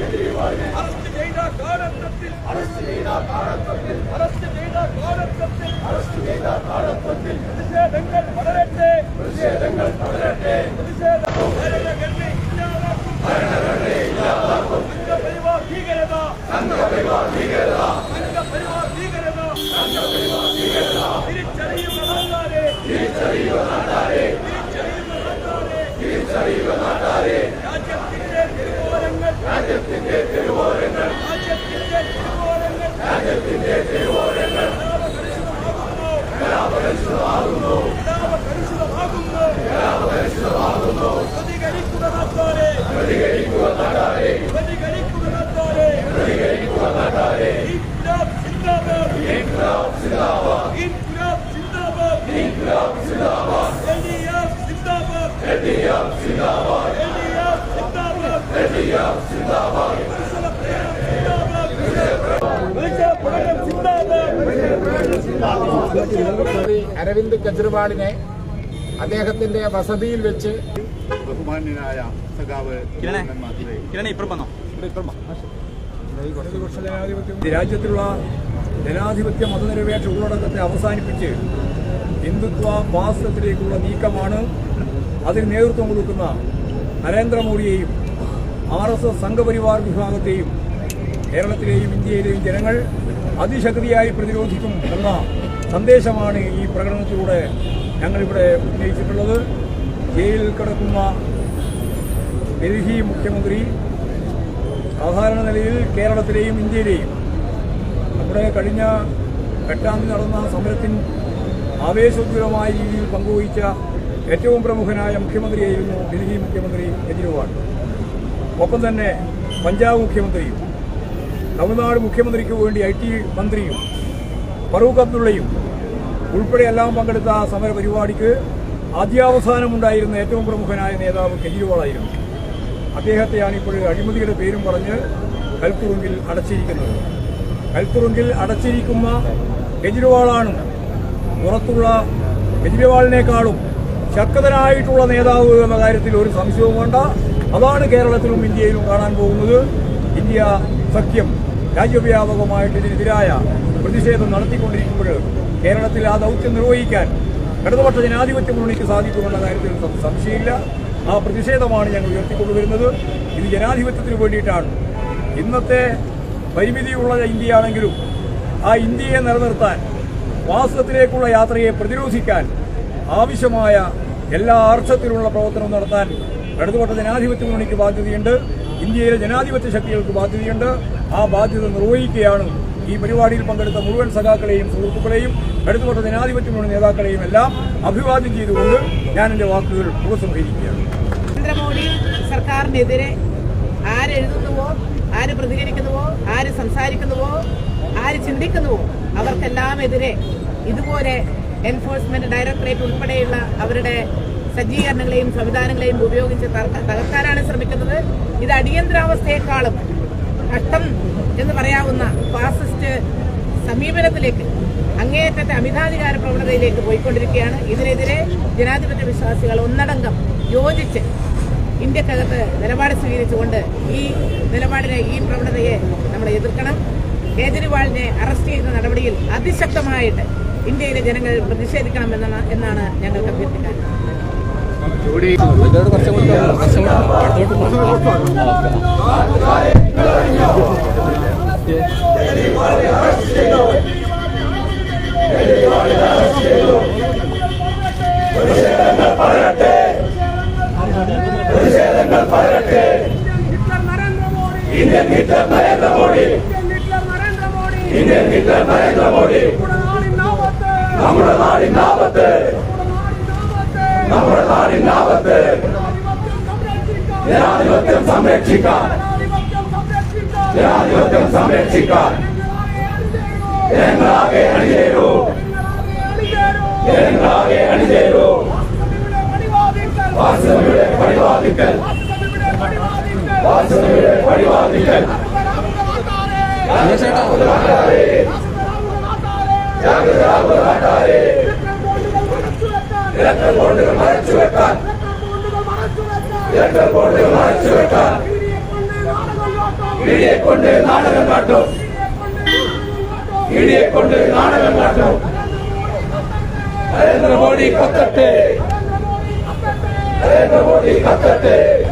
அரசு செய்த காலத்தில் அரசு செய்த காலத்தில் அரசு செய்த காலத்தில் அரசு செய்த காலத்தில் பிரதேசங்கள் வளரட்டு பிரதேசங்கள் வளரட்டு അരവിന്ദ് കെജ്രിവാളിനെ അദ്ദേഹത്തിന്റെ വസതിയിൽ വെച്ച് ബഹുമാന്യനായ സഖാവ് കിരണേ. ഇപ്പുറം വന്നോ ഈ രാജ്യത്തിലുള്ള ജനാധിപത്യ മതനിരപേക്ഷ ഉള്ളടക്കത്തെ അവസാനിപ്പിച്ച് ഹിന്ദുത്വ ഫാസിസത്തിലേക്കുള്ള നീക്കമാണ് അതിന് നേതൃത്വം കൊടുക്കുന്ന നരേന്ദ്രമോദിയെയും ആർ എസ് എസ് സംഘപരിവാർ വിഭാഗത്തെയും കേരളത്തിലെയും ഇന്ത്യയിലെയും ജനങ്ങൾ അതിശക്തിയായി പ്രതിരോധിക്കും എന്ന സന്ദേശമാണ് ഈ പ്രകടനത്തിലൂടെ ഞങ്ങളിവിടെ ഉന്നയിച്ചിട്ടുള്ളത്. ജയിലിൽ കിടക്കുന്ന ഡൽഹി മുഖ്യമന്ത്രി സാധാരണ നിലയിൽ കേരളത്തിലെയും ഇന്ത്യയിലെയും. നമ്മുടെ കഴിഞ്ഞ എട്ടാം തീയതി നടന്ന സമരത്തിൽ ആവേശോജ്വലമായ രീതിയിൽ പങ്കുവഹിച്ച ഏറ്റവും പ്രമുഖനായ മുഖ്യമന്ത്രിയായിരുന്നു ഡൽഹി മുഖ്യമന്ത്രി കെജ്രിവാൾ. ഒപ്പം തന്നെ പഞ്ചാബ് മുഖ്യമന്ത്രിയും തമിഴ്നാട് മുഖ്യമന്ത്രിക്ക് വേണ്ടി ഐ ടി മന്ത്രിയും ഫറൂഖ് അബ്ദുള്ളയും ഉൾപ്പെടെ എല്ലാം പങ്കെടുത്ത ആ സമര പരിപാടിക്ക് ആദ്യാവസാനമുണ്ടായിരുന്ന ഏറ്റവും പ്രമുഖനായ നേതാവ് കെജ്രിവാളായിരുന്നു അദ്ദേഹത്തെയാണ് ഇപ്പോൾ അഴിമതിയുടെ പേരും പറഞ്ഞ് കൽത്തുറുങ്കിൽ അടച്ചിരിക്കുന്നത്. കൽത്തുറുങ്കിൽ അടച്ചിരിക്കുന്ന കെജ്രിവാളാണ് പുറത്തുള്ള കെജ്രിവാളിനേക്കാളും ശക്തനായിട്ടുള്ള നേതാവ് എന്ന കാര്യത്തിൽ ഒരു സംശയവും വേണ്ട. അതാണ് കേരളത്തിലും ഇന്ത്യയിലും കാണാൻ പോകുന്നത്. ഇന്ത്യ സഖ്യം രാജ്യവ്യാപകമായിട്ട് ഇതിനെതിരായ പ്രതിഷേധം നടത്തിക്കൊണ്ടിരിക്കുമ്പോൾ കേരളത്തിൽ ആ ദൗത്യം നിർവഹിക്കാൻ ഇടതുപക്ഷ ജനാധിപത്യ മുന്നണിക്ക് സാധിക്കുമെന്ന കാര്യത്തിൽ സംശയമില്ല. ആ പ്രതിഷേധമാണ് ഞങ്ങൾ ഉയർത്തിക്കൊണ്ടുവരുന്നത്. ഇത് ജനാധിപത്യത്തിന് വേണ്ടിയിട്ടാണ്. ഇന്നത്തെ പരിമിതിയുള്ള ഇന്ത്യയാണെങ്കിലും ആ ഇന്ത്യയെ നിലനിർത്താൻ വാസ്തവത്തിലേക്കുള്ള യാത്രയെ പ്രതിരോധിക്കാൻ ആവശ്യമായ എല്ലാ അർത്ഥത്തിലുള്ള പ്രവർത്തനവും നടത്താൻ ഇടതുപക്ഷ ജനാധിപത്യ മുന്നണിക്ക് ബാധ്യതയുണ്ട്. ഇന്ത്യയിലെ ജനാധിപത്യ ശക്തികൾക്ക് ബാധ്യതയുണ്ട്. ആ ബാധ്യത നിർവഹിക്കുകയാണ് ഈ പരിപാടിയിൽ പങ്കെടുത്ത മുഴുവൻ സഖാക്കളെയും സുഹൃത്തുക്കളെയും ഇടതുപക്ഷ ജനാധിപത്യ മുന്നണി നേതാക്കളെയും എല്ലാം അഭിവാദ്യം ചെയ്തുകൊണ്ട് ഞാൻ എന്റെ വാക്കുകൾ ഉപസംഹരിക്കുകയാണ്. നരേന്ദ്രമോദി സർക്കാരിനെതിരെ ആരെഴുതുന്നുവോ ആര് പ്രതികരിക്കുന്നുവോ ആര് സംസാരിക്കുന്നുവോ ആര് ചിന്തിക്കുന്നുവോ അവർക്കെല്ലാം എതിരെ ഇതുപോലെ എൻഫോഴ്സ്മെന്റ് ഡയറക്ടറേറ്റ് ഉൾപ്പെടെയുള്ള അവരുടെ സജ്ജീകരണങ്ങളെയും സംവിധാനങ്ങളെയും ഉപയോഗിച്ച് തകർക്ക- തകർക്കാനാണ് ശ്രമിക്കുന്നത്. ഇത് അടിയന്തരാവസ്ഥയെക്കാളും കഷ്ടം എന്ന് പറയാവുന്ന ഫാസിസ്റ്റ് സമീപനത്തിലേക്ക് അങ്ങേയറ്റത്തെ അമിതാധികാര പ്രവണതയിലേക്ക് പോയിക്കൊണ്ടിരിക്കുകയാണ്. ഇതിനെതിരെ ജനാധിപത്യ വിശ്വാസികൾ ഒന്നടങ്കം യോജിച്ച് ഇന്ത്യക്കകത്ത് നിലപാട് സ്വീകരിച്ചുകൊണ്ട് ഈ നിലപാടിനെ ഈ പ്രവണതയെ നമ്മൾ എതിർക്കണം. കേജ്രിവാളിനെ അറസ്റ്റ് ചെയ്യുന്ന നടപടിയിൽ അതിശക്തമായിട്ട് ഇന്ത്യയിലെ ജനങ്ങൾ പ്രതിഷേധിക്കണം എന്നാണ് എന്നാണ് ഞങ്ങൾക്ക് അഭ്യർത്ഥിക്കാനുള്ളത് കുറച്ചും Narendra Modi Indian Hitler Narendra Modi Indian Hitler Narendra Modi നമ്മുടെ നാടിനാപത്ത് നമ്മുടെ നാടിനാപത്ത് ജനാധിപത്യം സംരക്ഷിക്കാൻ ജനാധിപത്യം സംരക്ഷിക്കാൻ ജനങ്ങളാകെ അണിചേരൂ ജനങ്ങളാകെ അണിചേരൂ വാസനയുടെ പടിവാദിക്കൽ വാസനയുടെ പടിവാദിക്കൽ ജാഗ്രതാപുരാട്ടാരെ ഇലക്ട്രൽ ബോണ്ടുകൾ മറച്ചു വെക്കാൻ ഇലക്ട്രൽ ബോണ്ടുകൾ മറച്ചു വെക്കാൻ இழியை கொண்டு நாடகம் காட்டும். இழியை கொண்டு நாடகம் காட்டும். நரேந்திர மோடி கத்தட்டு. நரேந்திர மோடி கத்தட்டு.